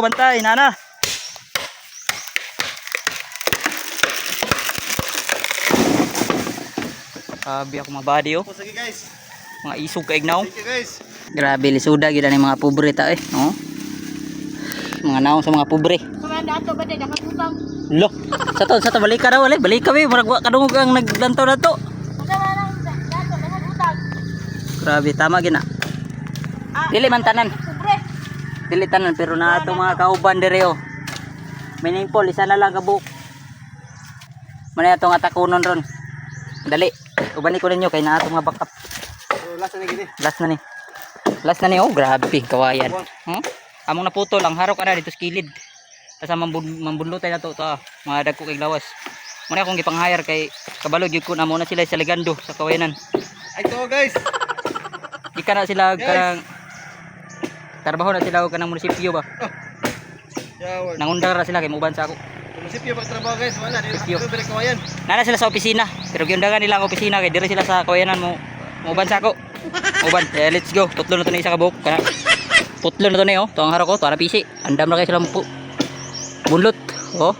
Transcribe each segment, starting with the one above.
Bantay, nana. Sabi ako mga body oh. Sige guys. Mga isog kaig na oh. You guys. Grabe, lisuda gila ni mga pobre ta eh. No? Mga naong sa mga pobre. Kumanda ato ba din nakatutang. Lo, sa to, sa to, balik ka daw, wala. Balik ka, be. Murag wa kadungog ang naglantaw na to. Grabe, tama gina. Ah, Dili man tanan. Pobre. Dili tanan, pero na itong mga kauban dire oh. Meaningful, isa na lang kabuk. Manay itong atakunon ron. Dali, ubani ko ninyo kay na itong mga backup. Last na gini. Last na ni. Last na ni, oh, grabe, kawayan. Huh? Among naputol, ang harok ana dito sa kilid. Mambun mambunlutay na to, to ah, mga dagko kay lawas. Muna akong gipang-hire kay kabalo gyud ko na muna sila sa Ligando sa kawayanan. Ay to guys. Di ka na sila Yes. kanang trabaho na sila og kanang munisipyo ba. Yawan. Nangundang ra sila kay muban sa ako. Munisipyo pagtrabaho guys. Wala. Munisipyo. balik kawayan. Nana sila sa opisina, pero giundangan nila ang opisina kay dire sila sa kawayanan mo. Muban sa ako. Muban. Eh, let's go. Tutlo na to ni isa ka buhok. Kana. Putlo na to ni oh. To ang harok ko, to ana PC. Andam na kay sila po. Bunlot. Oh.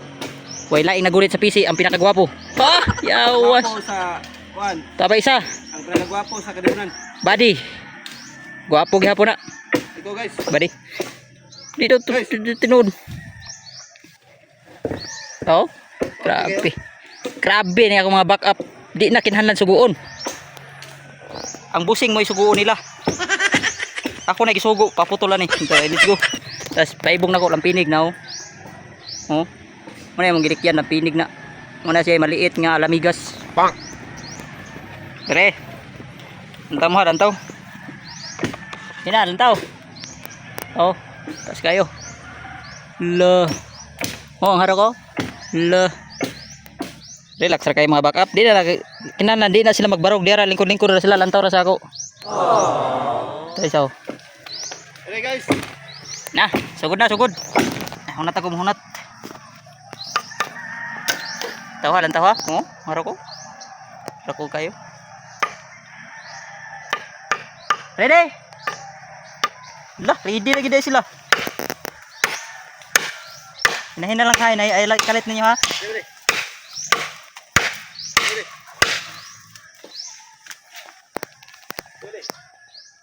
Way laing nagulit sa PC ang pinakagwapo. Pa! Yawas. Gwapo sa Juan. Tapa isa. Ang pinagwapo sa kadibunan. Body. Gwapo gihapon na. Ito guys. Badi. Dito tinud. Oh, grabe. Grabe ni ako mga backup. Di na kinahanglan suguon. Ang busing mo isuguon nila. Ako na gisugo, paputulan ni. Ito, let's go. Tapos paibong na ko lang pinig na oh. Oh. Muna yung gilikyan na pinig na. Muna siya maliit nga alamigas. Pang. Dere. Antaw mo ha, antaw. Hina, antaw. Oh, tas kayo. La. Oh, ang haro ko. La. Relax ra kayo mga backup. Di na kinahanglan di na sila magbarog diara lingkod-lingkod ra sila lantaw ra sa ako. Oh. Tayo sao. Okay guys. Na, sugod na, sugod. Ah, Hunat ako hunat. Tawa lang tawa. Oh, haro ko. Rako kayo. Ready? Lah, ready lagi dahil sila. Hinahin na lang kain, ay, ay kalit ninyo ha.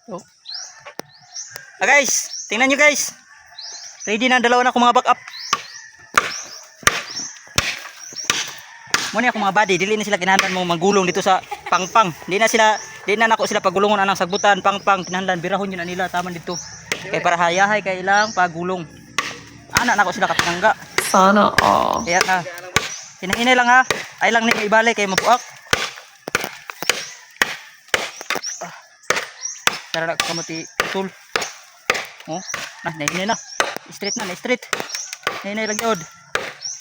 Oh. Ah guys, tingnan nyo guys. Ready na ang dalawa na akong mga backup. Muna ako mga buddy, dili na sila kinahanglan mo magulong dito sa pangpang. Di na sila, di na nako sila pagulungon anang sagbutan, pangpang, kinahanglan birahon yun na nila taman dito. Kay para hayahay kay ilang pagulong. Ana nako sila kapangga. Sana all. Kaya na. Hinahinay lang ha. Ay lang ni ibalik kay mabuak. Ah. Tara na kamuti tul. Oh, na nahinay na. Straight na, na straight. Nahinay lang yod.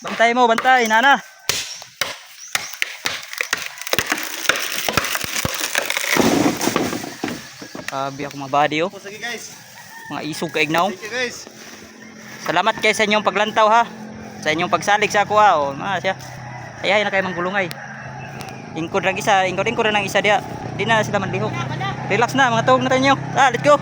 Bantay mo, bantay, nana. Sabi ako mga body oh. Sige guys. Mga isog kaig na. Thank you guys. Salamat kay sa inyong paglantaw ha. Sa inyong pagsalig sa ako ha. O, mga siya. Ayahay na kayo manggulungay. Ingkod lang isa. Ingkod ingkod lang isa dia. Di na sila manlihok. Relax na mga tuwag na tayo. Ah, let's go.